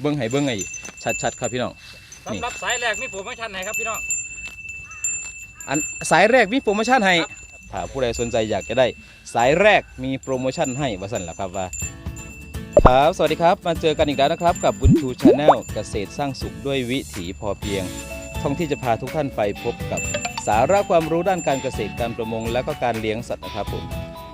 เบิ้งให้เบิ้งไอ้ชัดๆครับพี่น้องนี่สำหรับสายแรกมีโปรโมชั่นไหนครับพี่น้อง อันสายแรกมีโปรโมชั่นให้ครับถ้าผู้ใดสนใจอยากจะได้ สายแรกมีโปรโมชั่นให้ว่าสั่นละครับว่าครับสวัสดีครับมาเจอกันอีกแล้วนะครับ กับบุญชูชาแนลเกษตรสร้างสุขด้วยวิถีพอเพียงท่องที่จะพาทุกท่านไปพบกับสาระความรู้ด้านการเกษตรการประมง และก็การเลี้ยงสัตว์นะครับผม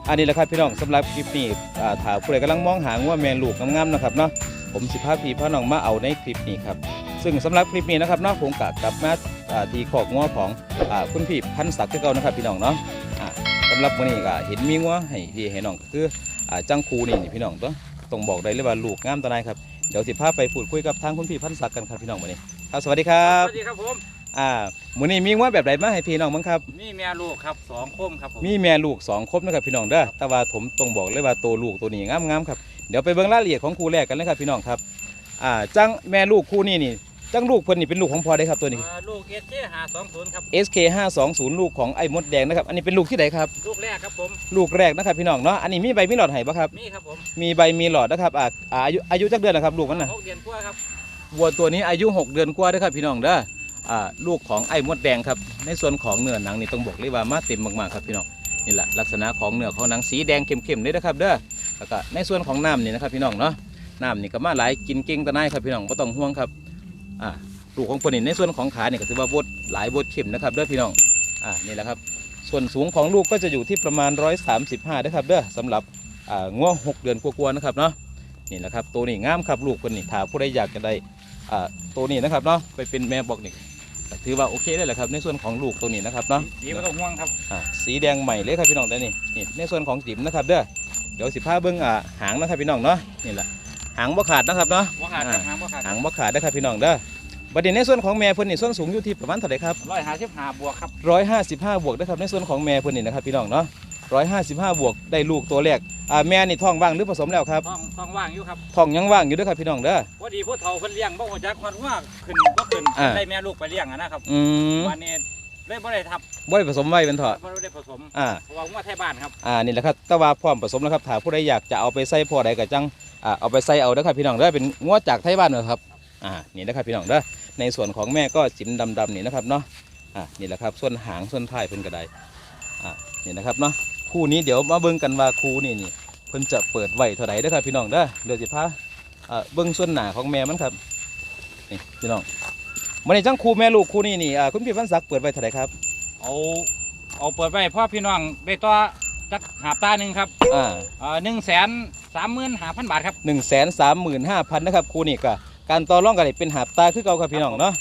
อันนี้แหละครับพี่น้องสำหรับคลิปนี้อ่าถ้าผู้ใดกำลังมองหาว่าแมนลูกงามๆนะครับเนาะ ผมสิภาพี่พาน้องมาเอาในคลิปนี้ครับ ซึ่งสำหรับคลิปนี้นะครับเนาะผมกะกลับมาอ่ทีขอกงัวของอคุณพี่พันศักดิ์ที่เก่านะครับพี่น้องเนาะอ่าสำหรับวันนี้ก็เห็นมีงัวให้พี่ให้น้องคืออ่าจังคูนี่พี่น้องตัวต้องบอกได้เลยว่าลูกงามตัวนายครับเดี๋ยวสิภาพไปพูดคุยกับทางคุณพี่พันศักดิ์กันครับพี่น้องวันนี้ครับสวัสดีครัสบวัสดีครับผม อ่ามื้อนี้มีงัวแบบใดมาให้พี่น้องบ้างครับ มีแม่ลูกครับสองคมครับผมมีแม่ลูกสองครบนะครับพี่น้องเด้อแต่ว่าผมต้องบอกเลยว่าตัวลูกตัวนี้งามๆครับเดี๋ยวไปเบิ่งรายละเอียดของคู่แรกกันเลยครับพี่น้องครับอ่าจังแม่ลูกคู่นี้นี่จังลูกเพิ่นนี่เป็นลูกของพ่อได้ครับตัวนี้ อ่าลูกเอเจหาสองศูนย์ครับ SK 520ลูกของไอ้มดแดงนะครับอันนี้เป็นลูกที่ไหนครับลูกแรกครับผม ลูกแรกนะครับพี่น้องเนาะอันนี้มีใบมีหลอดให้ปะครับมีครับผมมีใบมีหลอดนะครับอ่าอ่าอายุอายุจักเดือนนะครับลูกมันน่ะ หกเดือนกว่าครับวัวตัวนี้อายุ 6 เดือนกว่าเด้อครับพี่น้องเด้ออ่า ลูกของไอ้มดแดงครับในส่วนของเนื้อหนังนี่ต้องบอกเลยว่ามาเต็มมากๆครับพี่น้องนี่แหละลักษณะของเนื้อของหนังสีแดงเข้มๆเลยนะครับเด้อแล้วก็ในส่วนของน้ำนี่นะครับพี่น้องเนาะน้ำนี่ก็มาหลายกินเก่งตะไนครับพี่น้องไม่ต้องห่วงครับอ่าลูกของคนนี่ในส่วนของขาเนี่ยก็ถือว่าบดหลายบดเข้มนะครับเด้อพี่น้องอ่านี่แหละครับ ส่วนสูงของลูกก็จะอยู่ที่ประมาณ 135นะครับเด้อสำหรับอ่าง้อหกเดือนกว่าๆนะครับเนาะนี่แหละครับตัวนี้งามครับลูกคนนี้ถ้าผู้ใดอยากจะได้อ่าตัวนี้นะครับเนาะไปเป็นแม่บอกนี่ ก็ถือว่าโอเคเลยแหละครับในส่วนของลูกตัวนี้นะครับเนาะสีไม่ต้องห่วงครับอ่าสีแดงใหม่เลยครับพี่น้องแต่นี่นี่ในส่วนของจิ๋มนะครับเด้อเดี๋ยวสิพาเบิ้งอ่าหางนะครับพี่น้องเนาะนี่แหละหางบ่ขาดนะครับเนาะว่าขาดครับหางว่าขาดหางบ่ขาดนะครับพี่น้องเด้อประเด็นในส่วนของแม่เพิ่นนี่ส่วนสูงอยู่ที่ประมาณเท่าไหร่ครับร้อยห้าสิบห้าบวกครับ155บวกนะครับในส่วนของแม่เพิ่นนี่นะครับพี่น้องเนาะ 155 บวกได้ลูกตัวแรกอ่าแม่นี่ท้องว่างหรือผสมแล้วครับท้องท้องว่างอยู่ครับท้องยังว่างอยู่เด้วยครับพี่น้องเด้อ พอดีผู้เฒ่าเพิ่นเลี้ยงบ่หัวจักคนว่าขึ้นก็ขึ้นอ่า ได้แม่ลูกไปเลี้ยงอะนะครับอืมวันนี้เลยบ่ได้ทับบ่ได้ผสมไว้เป็นเถอะบ่ได้ผสมอ่า เพราะว่างัวไทยบ้านครับ อ่านี่แหละครับแตะว่าพร้อมผสมแล้วครับถ้าผู้ใดอยากจะเอาไปใส่พ่อใดก็จังอ่าเอาไปใส่เอาเด้อครับพี่น้องเด้อเป็นงัวจากไทยบ้านนะครับอ่านี่นะครับพี่น้องเด้อในส่วนของแม่ก็จิ้มดำๆนี่นะครับเนาะอ่านี่แหละครับส่วนหางส่วนท้ายเพิ่นก็ได้อ่านี่นะครับเนาะ คู่นี้เดี๋ยวมาเบิ่งกันว่าคู่นี่นี่เพิ่นจะเปิดไว้เท่าไหร่เด้อครับพี่น้องเด้อเดี๋ยวสิพาอ่าเบิ่งส่วนหน้าของแม่มันครับนี่พี่น้องมันนี้จังคู่แม่ลูกคู่นี้นี่อ่าคุณพี่พันศักดิ์เปิดไว้เท่าไหร่ครับเอาเอาเปิดไปพ่อพี่น้องได้ต่อจักหาบตาหนึ่งครับอ่าเอ่อหนึ่งแสนสามหมื่นห้าพันบาทครับ หนึ่งแสนสามหมื่นห้าพันนะครับครูนี่ก็การต่อรองกันนี่เป็นหาบตาคือเก่าครับพี่น้องเนาะ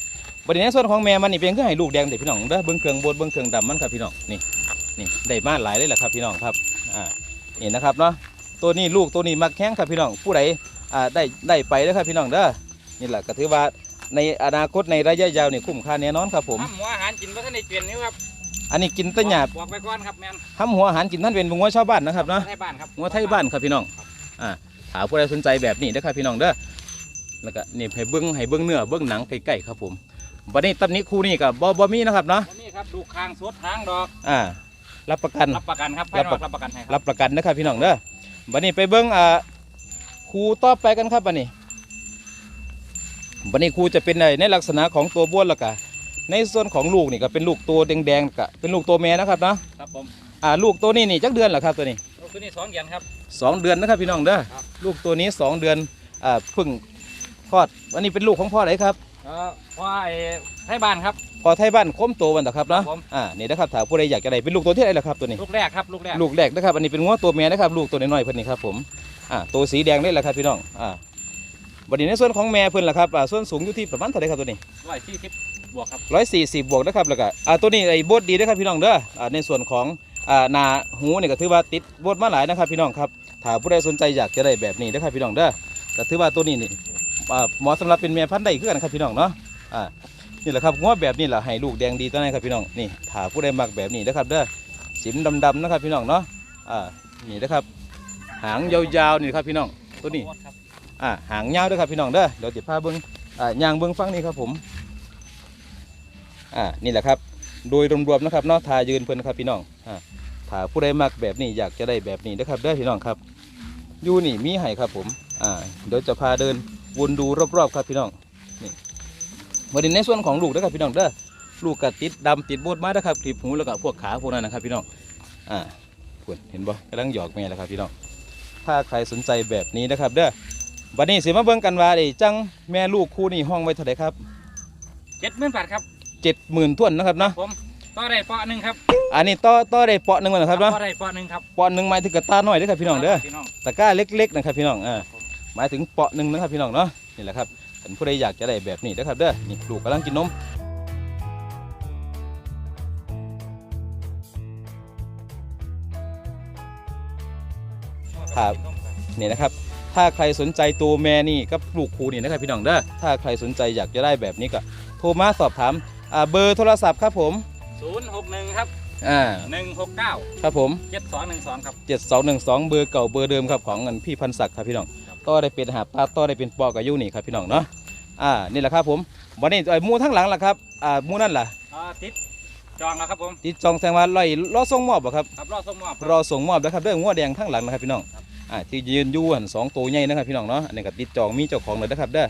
ประเด็นในส่วนของแม่มันนี่เป็นคือให้ลูกแดงเด็กพี่น้องเด้อเบิ้งเครื่องบดเบิ้งเครื่องดำมันครับพี่น้องนี่ นี่ได้มาหลายเลยแหละครับพี่น้องครับอ่านี่นะครับเนาะตัวนี้ลูกตัวนี้มักแข้งครับพี่น้องผู้ใดอ่าได้ได้ไปเด้อครับพี่น้องเด้อนี่แหละก็ถือว่าในอนาคตในระยะยาวนี่คุ้มค่าแน่นอนครับผมทำหัวอาหารกินเพราะท่านได้เปลี่ยนนิ้วครับอันนี้กินแตะหยาบบอกไปก่อนครับแมนทำหัวอาหารกินท่านเป็นงัวชาวบ้านนะครับเนาะไทยบ้านครับงัวไทยบ้านครับพี่น้องอ่าถามผู้ใดสนใจแบบนี้นะครับพี่น้องเด้อแล้วก็นี่ให้เบิ้งให้เบิ้งเนื้อเบิ้งหนังใกล้ๆครับผมวันนี้ตำหนี้คู่นี้กับบ่บ่มีนะครับเนาะวันนี้ครับดูคางสดทางดอกอ่า รับประกัน รับประกันครับรัภายบนปอระกรับประกันให้ครับรับประกันนะครับพี่น้องเด้อวันนี้ไปเบิ้งอ่าครูต่อไปกันครับวันนี้วันนี้ครูจะเป็นในในลักษณะของตัวบ้วนแล้วก็ในส่วนของลูกนี่ก็เป็นลูกตัวแดงๆก็เป็นลูกตัวแม่นะครับเนาะครับผมอ่าลูกตัวนี้นี่จักเดือนเหรอครับตัวนี้ ลูกตัวนี้สองเดือนครับ สองเดือนนะครับพี่น้องเด้อครับ ลูกตัวนี้สองเดือนอ่าเพึ่งคลอดอันนี้เป็นลูกของพ่อไหนครับ เอ่อว่าไอ้ ไทยบ้านครับ พอไทยบ้านโค้มโตวันต่อครับเนาะครับผม อ่านี่นะครับถ้าผู้ใดอยากจะได้เป็นลูกตัวที่ไหนล่ะครับตัวนี้ ลูกแรกครับลูกแรกลูกแรกนะครับอันนี้เป็นง้อตัวเมียนะครับลูกตัวน้อยๆเพิ่นนี่ครับผมอ่าตัวสีแดงนี่แหละครับพี่น้องอ่าบัดนี้ในส่วนของแม่เพิ่นล่ะครับอ่าส่วนสูงอยู่ที่ประมาณเท่าไหร่ครับตัวนี้ร้อยสี่สิบบวกครับร้อยสี่สิบบวกนะครับแล้วก็อ่าตัวนี้ไอ้โบดดีนะครับพี่น้องเด้ออ่าในส่วนของอ่าหนาหูนี่ก็ถือว่าติดโบดมาหลายนะครับพี่น้องครับถ้าผู้ใดสนใจอยากจะได้แบบนี้นะครับพี่น้องเด้อก็ถือว่าตัวนี้นี่อ่าเหมาะสำหรับเป็นแม่พันธุ์ได้คือกันครับพี่น้องเนาะอ่า นี่แหละครับง้อแบบนี้แหละให้ลูกแดงดีตัวนี้ครับพี่น้องนี่ถ้าผู้ใดมักแบบนี้นะครับเด้อสิมดำๆนะครับพี่น้องเนาะอ่านี่นะครับ หางยาวๆนี่ครับพี่น้องตัวนี้อ่าหางยาวด้วยครับพี่น้องเด้อเดี๋ยวจะพาเบิ้งอ่าย่างเบิ้งฟังนี่ครับผมอ่านี่แหละครับ โดยรวมๆนะครับเนาะทายืนเพิ่นนครับพี่น้องอ่าถ้าผู้ใดมักแบบนี้อยากจะได้แบบนี้นะครับเด้อพี่น้องครับอยู่นี่มีให้ครับผมอ่าเดี๋ยวจะพาเดินวนดูรอบๆครับพี่น้อง นี่วันนี้ในส่วนของลูกนะครับพี่น้องเด้อลูกกระติดดำติดโบดมานะครับคลิปหูแล้วก็พวกขาพวกนั้นนะครับพี่น้องอ่าคุณเห็นบ่กำลังหยอกแม่แล้วครับพี่น้องถ้าใครสนใจแบบนี้นะครับ เด้อวันนี้สิมาเบิ่งกันว่าไอ้จังแม่ลูกคู่นี้ห้องไว้เท่าไหร่ครับเจ็ดหมื่นบาทครับเจ็ดหมื่นท่วนนะครับเนาะผมต่อได้เปาะหนึ่งครับอันนี้ต่อต่อได้เปาะหนึ่งนะครับเนาะต่อได้เปาะหนึ่งครับเปาะหนึ่งหมายถึงกระตาน้อยเด้อครับพี่น้องเด้อพี่น้องตะกร้าเล็กๆนะครับพี่น้องอ่าหมายถึงเปาะหนึ่งนะครับพี่น้องเนาะนี่แหละครับ ท่านผู้ใดอยากจะได้แบบนี้นะครับเด้อนี่ลูกกำลังกินนมครับนี่นะครับ ถ้าใครสนใจตัวแม่นี่กับลูกครูนี่นะครับพี่น้องเด้อถ้าใครสนใจอยากจะได้แบบนี้ก็โทรมาสอบถามอ่าเบอร์โทรศัพท์ครับผมศูนย์หกหนึ่งครับอ่าหนึ่งหกเก้าครับผมเจ็ดสองหนึ่งสองครับ7212 เบอร์เก่าเบอร์เดิมครับของเงินพี่พันศักดิ์ครับพี่น้องครับ ต่อได้เป็นหาบตาต่อได้เป็นปอกอายุนี่ครับพี่น้องเนาะอ่านี่แหละครับผมวันนี้ไอ้หมูทั้งหลังล่ะครับอ่าหมูนั่นล่ะอ่าติดจองแล้วครับผมที่จองแสดงว่าลอยรอส่งมอบบ่ครับครับรอส่งมอบรอส่งมอบนะครับเรื่องงัวแดงทั้งหลังนะครับพี่น้องครับอ่าที่ยืนอยู่หันสองตัวใหญ่นะครับพี่น้องเนาะอันนี้ก็ติดจองมีเจ้าของเลยนะครับเด้อ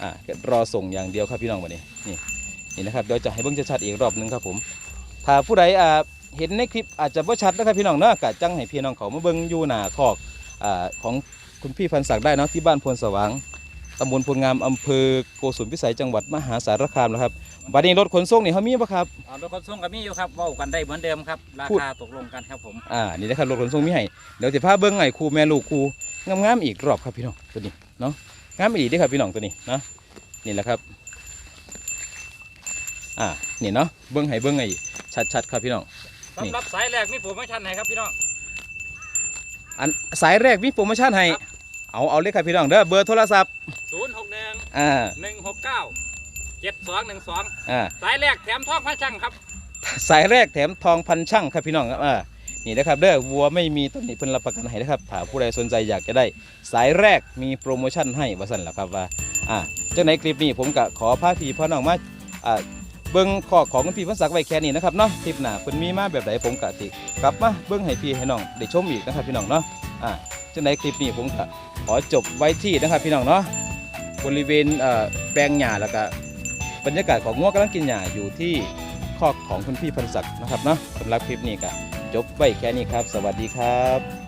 อ่ารอส่งอย่างเดียวครับพี่น้องวันนี้นี่นี่นะครับเดี๋ยวจะให้เบิ่งชัดๆอีกรอบหนึงครับผมถ้าผู้ใดอ่าเห็นในคลิปอาจจะบ่ชัดนะครับพี่น้องเนาะก็จังให้พี่น้องเขามาเบิ่งอยู่หน้าคอกอ่าของ คุณพี่พันศักดิ์ได้เนาะที่บ้านพลสว่างตำบลพลงามอำเภอโกสุมพิสัยจังหวัดมหาสารคามนะครับบัดนี้รถขนส่งนี่เขามีปะครับ อ่ารถขนส่งกับมีอยู่ครับเว้ากันได้เหมือนเดิมครับ ราพูด คาตกลงกันครับผม อ่านี่นะครับรถขนส่งมีให้เดี๋ยวจะพาเบิ้งไอ้ครูแม่ลูกครูงามๆอีกรอบครับพี่น้องตัวนี้เนาะงามอีกเด้อครับพี่น้องตัวนี้เนาะนี่แหละครับ อ่านี่เนาะเบิ้งให้เบิ้งไอ้ชัดๆครับพี่น้องนี่สำหรับสายแรกมีโปรโมชั่นให้ครับพี่น้อง อันสายแรกมีโปรโมชั่นให้ครับเอาเอาเลยครับพี่น้องเด้อเบอร์โทรศัพท์ศูนย์หกหนึ่งอ่าหนึ่งหกเก้าเจ็ดสองหนึ่งสองอ่าสายแรกแถมทองพระช่างครับ สายแรกแถมทองพันช่างครับพี่น้องครับอ่านี่นะครับเด้อวัวไม่มีต้นนี้เพิ่นรับประกันให้นะครับถ้าผู้ใดสนใจอยากจะได้ สายแรกมีโปรโมชั่นให้ว่าสั่นแหละครับว่าอ่าจากในคลิปนี้ผมก็ขอพาพี่พ่อน้องมาอ่า เบิ้งข้อของคุณพี่พันศักดิ์ไว้แค่นี้นะครับเนาะคลิปหน้าเพิ่นมีมาแบบไหนผมก็ติกลับมาเบิ้งให้พี่ให้น้องได้ชมอีกนะครับพี่น้องเนาะอ่าจากในคลิปนี้ผมก็ขอจบไว้ที่นะครับพี่น้องเนาะบริเวณแปลงหญ้าแล้วก็บรรยากาศของงัวกำลังกินหญ้าอยู่ที่คอกของคุณพี่พันศักดิ์นะครับเนาะสำหรับคลิปนี้ก็จบไว้แค่นี้ครับ สวัสดีครับ